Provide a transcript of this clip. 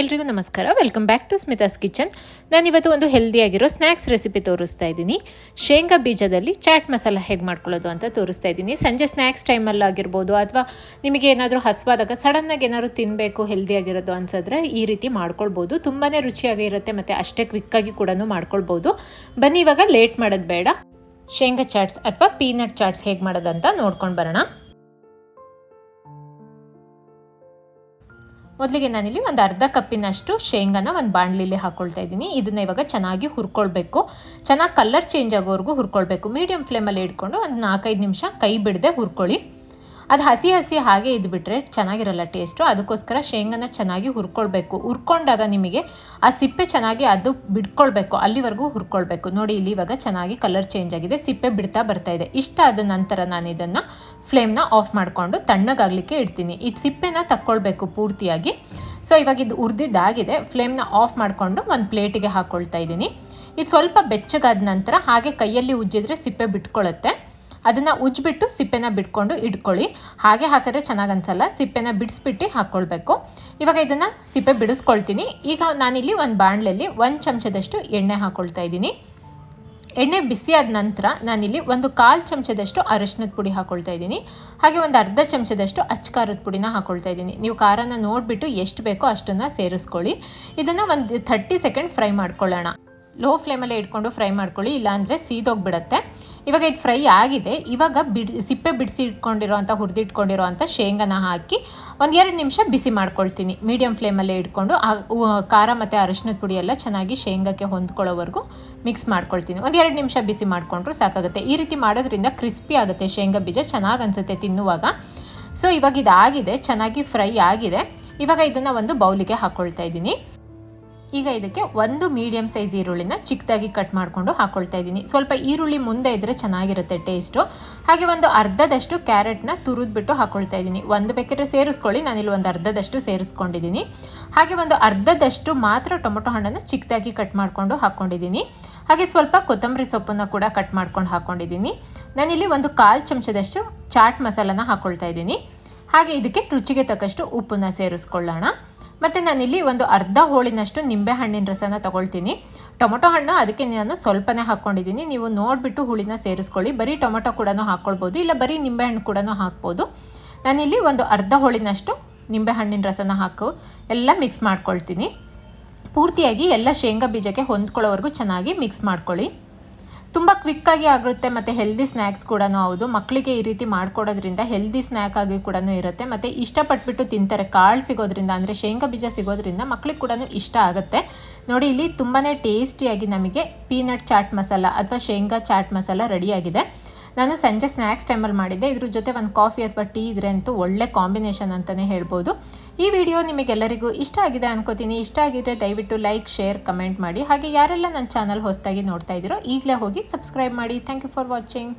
ಎಲ್ರಿಗೂ ನಮಸ್ಕಾರ. Welcome back to Smitha's kitchen ನಾನಿವತ್ತು ಒಂದು ಹೆಲ್ದಿಯಾಗಿರೋ ಸ್ನ್ಯಾಕ್ಸ್ ರೆಸಿಪಿ ತೋರಿಸ್ತಾ ಇದ್ದೀನಿ. ಶೇಂಗಾ ಬೀಜದಲ್ಲಿ ಚಾಟ್ ಮಸಾಲ ಹೇಗೆ ಮಾಡ್ಕೊಳ್ಳೋದು ಅಂತ ತೋರಿಸ್ತಾ ಇದ್ದೀನಿ. ಸಂಜೆ ಸ್ನ್ಯಾಕ್ಸ್ ಟೈಮಲ್ಲಿ ಆಗಿರ್ಬೋದು ಅಥವಾ ನಿಮಗೆ ಏನಾದರೂ ಹಸುವಾದಾಗ ಸಡನ್ನಾಗಿ ಏನಾದರೂ ತಿನ್ನಬೇಕು ಹೆಲ್ದಿಯಾಗಿರೋದು ಅನ್ಸಿದ್ರೆ ಈ ರೀತಿ ಮಾಡ್ಕೊಳ್ಬೋದು. ತುಂಬಾ ರುಚಿಯಾಗಿರುತ್ತೆ ಮತ್ತು ಅಷ್ಟೇ ಕ್ವಿಕ್ಕಾಗಿ ಕೂಡ ಮಾಡ್ಕೊಳ್ಬೋದು. ಬನ್ನಿ ಇವಾಗ ಲೇಟ್ ಮಾಡೋದು ಬೇಡ. ಶೇಂಗಾ ಚಾಟ್ಸ್ ಅಥವಾ ಪೀನಟ್ ಚಾಟ್ಸ್ ಹೇಗೆ ಮಾಡೋದಂತ ನೋಡ್ಕೊಂಡು ಬರೋಣ. ಮೊದಲಿಗೆ ನಾನಿಲ್ಲಿ ಒಂದು ಅರ್ಧ ಕಪ್ಪಿನಷ್ಟು ಶೇಂಗಾನ ಒಂದು ಬಾಣಲಿಲಿ ಹಾಕ್ಕೊಳ್ತಾ ಇದ್ದೀನಿ. ಇದನ್ನ ಇವಾಗ ಚೆನ್ನಾಗಿ ಹುರ್ಕೊಳ್ಬೇಕು. ಚೆನ್ನಾಗಿ ಕಲರ್ ಚೇಂಜ್ ಆಗೋವರೆಗೂ ಹುರ್ಕೊಳ್ಬೇಕು. ಮೀಡಿಯಂ ಫ್ಲೇಮಲ್ಲಿ ಇಟ್ಕೊಂಡು ಒಂದು ನಾಲ್ಕೈದು ನಿಮಿಷ ಕೈ ಬಿಡದೆ ಹುರ್ಕೊಳ್ಳಿ. ಅದು ಹಸಿ ಹಸಿ ಹಾಗೆ ಇದ್ಬಿಟ್ರೆ ಚೆನ್ನಾಗಿರಲ್ಲ ಟೇಸ್ಟು ಅದಕ್ಕೋಸ್ಕರ ಶೇಂಗನ ಚೆನ್ನಾಗಿ ಹುರ್ಕೊಳ್ಬೇಕು. ಹುರ್ಕೊಂಡಾಗ ನಿಮಗೆ ಆ ಸಿಪ್ಪೆ ಚೆನ್ನಾಗಿ ಅದು ಬಿಡ್ಕೊಳ್ಬೇಕು ಅಲ್ಲಿವರೆಗೂ ಹುರ್ಕೊಳ್ಬೇಕು. ನೋಡಿ, ಇಲ್ಲಿ ಇವಾಗ ಚೆನ್ನಾಗಿ ಕಲರ್ ಚೇಂಜ್ ಆಗಿದೆ. ಸಿಪ್ಪೆ ಬಿಡ್ತಾ ಬರ್ತಾ ಇದೆ. ಇಷ್ಟ ಆದ ನಂತರ ನಾನು ಇದನ್ನು ಫ್ಲೇಮ್ನ ಆಫ್ ಮಾಡಿಕೊಂಡು ತಣ್ಣಗಾಗಲಿಕ್ಕೆ ಇಡ್ತೀನಿ. ಇದು ಸಿಪ್ಪೆನ ತಕ್ಕೊಳ್ಬೇಕು ಪೂರ್ತಿಯಾಗಿ. ಸೊ ಇವಾಗ ಇದು ಹುರಿದಿದ್ದಾಗಿದೆ ಫ್ಲೇಮ್ನ ಆಫ್ ಮಾಡಿಕೊಂಡು ಒಂದು ಪ್ಲೇಟಿಗೆ ಹಾಕ್ಕೊಳ್ತಾ ಇದ್ದೀನಿ. ಇದು ಸ್ವಲ್ಪ ಬೆಚ್ಚಗಾದ ನಂತರ ಹಾಗೆ ಕೈಯಲ್ಲಿ ಉಜ್ಜಿದ್ರೆ ಸಿಪ್ಪೆ ಬಿಟ್ಕೊಳ್ಳುತ್ತೆ ಅದನ್ನು ಉಜ್ಜಿಬಿಟ್ಟು ಸಿಪ್ಪೆನ ಬಿಟ್ಕೊಂಡು ಇಟ್ಕೊಳ್ಳಿ. ಹಾಗೆ ಹಾಕಿದ್ರೆ ಚೆನ್ನಾಗಿ ಅನ್ಸಲ್ಲ ಸಿಪ್ಪೆನ ಬಿಡಿಸ್ಬಿಟ್ಟು ಹಾಕ್ಕೊಳ್ಬೇಕು ಇವಾಗ ಇದನ್ನು ಸಿಪ್ಪೆ ಬಿಡಿಸ್ಕೊಳ್ತೀನಿ. ಈಗ ನಾನಿಲ್ಲಿ ಒಂದು ಬಾಣಲೆಯಲ್ಲಿ ಒಂದು ಚಮಚದಷ್ಟು ಎಣ್ಣೆ ಹಾಕ್ಕೊಳ್ತಾ ಇದ್ದೀನಿ. ಎಣ್ಣೆ ಬಿಸಿಯಾದ ನಂತರ ನಾನಿಲ್ಲಿ ಒಂದು ಕಾಲು ಚಮಚದಷ್ಟು ಅರಶಿನದ ಪುಡಿ ಹಾಕ್ಕೊಳ್ತಾ ಇದ್ದೀನಿ. ಹಾಗೆ ಒಂದು ಅರ್ಧ ಚಮಚದಷ್ಟು ಅಚ್ಕಾರದ ಪುಡಿನ ಹಾಕ್ಕೊಳ್ತಾ ಇದ್ದೀನಿ. ನೀವು ಖಾರನ ನೋಡಿಬಿಟ್ಟು ಎಷ್ಟು ಬೇಕೋ ಅಷ್ಟನ್ನು ಸೇರಿಸ್ಕೊಳ್ಳಿ. ಇದನ್ನು ಒಂದು ಥರ್ಟಿ ಸೆಕೆಂಡ್ ಫ್ರೈ ಮಾಡ್ಕೊಳ್ಳೋಣ. ಲೋ ಫ್ಲೇಮಲ್ಲೇ ಇಟ್ಕೊಂಡು ಫ್ರೈ ಮಾಡ್ಕೊಳ್ಳಿ, ಇಲ್ಲಾಂದರೆ ಸೀದೋಗ್ಬಿಡತ್ತೆ. ಇವಾಗ ಇದು ಫ್ರೈ ಆಗಿದೆ. ಇವಾಗ ಬಿಡ್, ಸಿಪ್ಪೆ ಬಿಡಿಸಿ ಇಟ್ಕೊಂಡಿರೋ ಅಂಥ ಹುರಿದಿಟ್ಕೊಂಡಿರೋ ಅಂಥ ಶೇಂಗಾನ ಹಾಕಿ ಒಂದು ಎರಡು ನಿಮಿಷ ಬಿಸಿ ಮಾಡ್ಕೊಳ್ತೀನಿ. ಮೀಡಿಯಮ್ ಫ್ಲೇಮಲ್ಲೇ ಇಟ್ಕೊಂಡು ಖಾರ ಮತ್ತು ಅರಶಿನದ ಪುಡಿ ಎಲ್ಲ ಚೆನ್ನಾಗಿ ಶೇಂಗಕ್ಕೆ ಹೊಂದ್ಕೊಳ್ಳೋವರೆಗೂ ಮಿಕ್ಸ್ ಮಾಡ್ಕೊಳ್ತೀನಿ. ಒಂದು ಎರಡು ನಿಮಿಷ ಬಿಸಿ ಮಾಡಿಕೊಂಡ್ರು ಸಾಕಾಗುತ್ತೆ. ಈ ರೀತಿ ಮಾಡೋದ್ರಿಂದ ಕ್ರಿಸ್ಪಿ ಆಗುತ್ತೆ ಶೇಂಗಾ ಬೀಜ, ಚೆನ್ನಾಗಿ ಅನಿಸುತ್ತೆ ತಿನ್ನುವಾಗ. ಸೊ, ಇವಾಗ ಇದಾಗಿದೆ, ಚೆನ್ನಾಗಿ ಫ್ರೈ ಆಗಿದೆ. ಇವಾಗ ಇದನ್ನು ಒಂದು ಬೌಲಿಗೆ ಹಾಕ್ಕೊಳ್ತಾ ಇದ್ದೀನಿ. ಈಗ ಇದಕ್ಕೆ ಒಂದು ಮೀಡಿಯಮ್ ಸೈಜ್ ಈರುಳ್ಳಿನ ಚಿಕ್ಕದಾಗಿ ಕಟ್ ಮಾಡಿಕೊಂಡು ಹಾಕ್ಕೊಳ್ತಾ ಇದ್ದೀನಿ. ಸ್ವಲ್ಪ ಈರುಳ್ಳಿ ಮುಂದೆ ಇದ್ದರೆ ಚೆನ್ನಾಗಿರುತ್ತೆ ಟೇಸ್ಟು ಹಾಗೆ ಒಂದು ಅರ್ಧದಷ್ಟು ಕ್ಯಾರೆಟ್ನ ತುರಿದ್ಬಿಟ್ಟು ಹಾಕ್ಕೊಳ್ತಾ ಇದ್ದೀನಿ. ಒಂದು ಬೇಕಿದ್ರೆ ಸೇರಿಸ್ಕೊಳ್ಳಿ. ನಾನಿಲ್ಲಿ ಒಂದು ಅರ್ಧದಷ್ಟು ಸೇರಿಸ್ಕೊಂಡಿದ್ದೀನಿ. ಹಾಗೆ ಒಂದು ಅರ್ಧದಷ್ಟು ಮಾತ್ರ ಟೊಮೊಟೊ ಹಣ್ಣನ್ನು ಚಿಕ್ಕದಾಗಿ ಕಟ್ ಮಾಡಿಕೊಂಡು ಹಾಕ್ಕೊಂಡಿದ್ದೀನಿ ಹಾಗೆ ಸ್ವಲ್ಪ ಕೊತ್ತಂಬರಿ ಸೊಪ್ಪನ್ನು ಕೂಡ ಕಟ್ ಮಾಡ್ಕೊಂಡು ಹಾಕ್ಕೊಂಡಿದ್ದೀನಿ ನಾನಿಲ್ಲಿ ಒಂದು ಕಾಲು ಚಮಚದಷ್ಟು ಚಾಟ್ ಮಸಾಲನ ಹಾಕ್ಕೊಳ್ತಾ ಇದ್ದೀನಿ. ಹಾಗೆ ಇದಕ್ಕೆ ರುಚಿಗೆ ತಕ್ಕಷ್ಟು ಉಪ್ಪನ್ನು ಸೇರಿಸ್ಕೊಳ್ಳೋಣ. ಮತ್ತು ನಾನಿಲ್ಲಿ ಒಂದು ಅರ್ಧ ಹೋಳಿನಷ್ಟು ನಿಂಬೆ ಹಣ್ಣಿನ ರಸನ ತಗೊಳ್ತೀನಿ. ಟೊಮೊಟೊ ಹಣ್ಣು ಅದಕ್ಕೆ ನಾನು ಸ್ವಲ್ಪನೇ ಹಾಕ್ಕೊಂಡಿದ್ದೀನಿ. ನೀವು ನೋಡಿಬಿಟ್ಟು ಹುಳಿನ ಸೇರಿಸ್ಕೊಳ್ಳಿ. ಬರೀ ಟೊಮೊಟೊ ಕೂಡ ಹಾಕ್ಕೊಳ್ಬೋದು. ಇಲ್ಲ ಬರೀ ನಿಂಬೆಹಣ್ಣು ಕೂಡ ಹಾಕ್ಬೋದು. ನಾನಿಲ್ಲಿ ಒಂದು ಅರ್ಧ ಹೋಳಿನಷ್ಟು ನಿಂಬೆ ಹಣ್ಣಿನ ರಸನ ಹಾಕು. ಎಲ್ಲ ಮಿಕ್ಸ್ ಮಾಡ್ಕೊಳ್ತೀನಿ. ಪೂರ್ತಿಯಾಗಿ ಎಲ್ಲ ಶೇಂಗಾ ಬೀಜಕ್ಕೆ ಹೊಂದ್ಕೊಳ್ಳೋವರೆಗೂ ಚೆನ್ನಾಗಿ ಮಿಕ್ಸ್ ಮಾಡ್ಕೊಳ್ಳಿ. ತುಂಬ ಕ್ವಿಕ್ಕಾಗಿ ಆಗುತ್ತೆ ಮತ್ತು ಹೆಲ್ದಿ ಸ್ನ್ಯಾಕ್ಸ್ ಕೂಡ ಹೌದು. ಮಕ್ಕಳಿಗೆ ಈ ರೀತಿ ಮಾಡ್ಕೊಡೋದ್ರಿಂದ ಹೆಲ್ದಿ ಸ್ನ್ಯಾಕ್ ಆಗಿ ಕೂಡ ಇರುತ್ತೆ. ಮತ್ತು ಇಷ್ಟಪಟ್ಬಿಟ್ಟು ತಿಂತಾರೆ. ಕಾಳು ಸಿಗೋದ್ರಿಂದ ಅಂದರೆ ಶೇಂಗಾ ಬೀಜ ಸಿಗೋದ್ರಿಂದ ಮಕ್ಳಿಗೆ ಕೂಡ ಇಷ್ಟ ಆಗುತ್ತೆ. ನೋಡಿ, ಇಲ್ಲಿ ತುಂಬಾ ಟೇಸ್ಟಿಯಾಗಿ ನಮಗೆ ಪೀನಟ್ ಚಾಟ್ ಮಸಾಲ ಅಥವಾ ಶೇಂಗಾ ಚಾಟ್ ಮಸಾಲ ರೆಡಿಯಾಗಿದೆ ನಾನು ಸಂಜೆ ಸ್ನ್ಯಾಕ್ಸ್ ಟೈಮಲ್ಲಿ ಮಾಡಿದ್ದೆ. ಇದ್ರ ಜೊತೆ ಒಂದು ಕಾಫಿ ಅಥವಾ ಟೀ ಇದ್ರೆ ಅಂತೂ ಒಳ್ಳೆ ಕಾಂಬಿನೇಷನ್ ಅಂತಲೇ ಹೇಳ್ಬೋದು. ಈ ವಿಡಿಯೋ ನಿಮಗೆಲ್ಲರಿಗೂ ಇಷ್ಟ ಆಗಿದೆ ಅನ್ಕೋತೀನಿ. ಇಷ್ಟ ಆಗಿದ್ರೆ ದಯವಿಟ್ಟು ಲೈಕ್, ಶೇರ್, ಕಮೆಂಟ್ ಮಾಡಿ. ಹಾಗೆ ಯಾರೆಲ್ಲ ನನ್ನ ಚಾನಲ್ ಹೊಸದಾಗಿ ನೋಡ್ತಾ ಇದ್ದೀರೋ ಈಗಲೇ ಹೋಗಿ ಸಬ್ಸ್ಕ್ರೈಬ್ ಮಾಡಿ. Thank you for watching.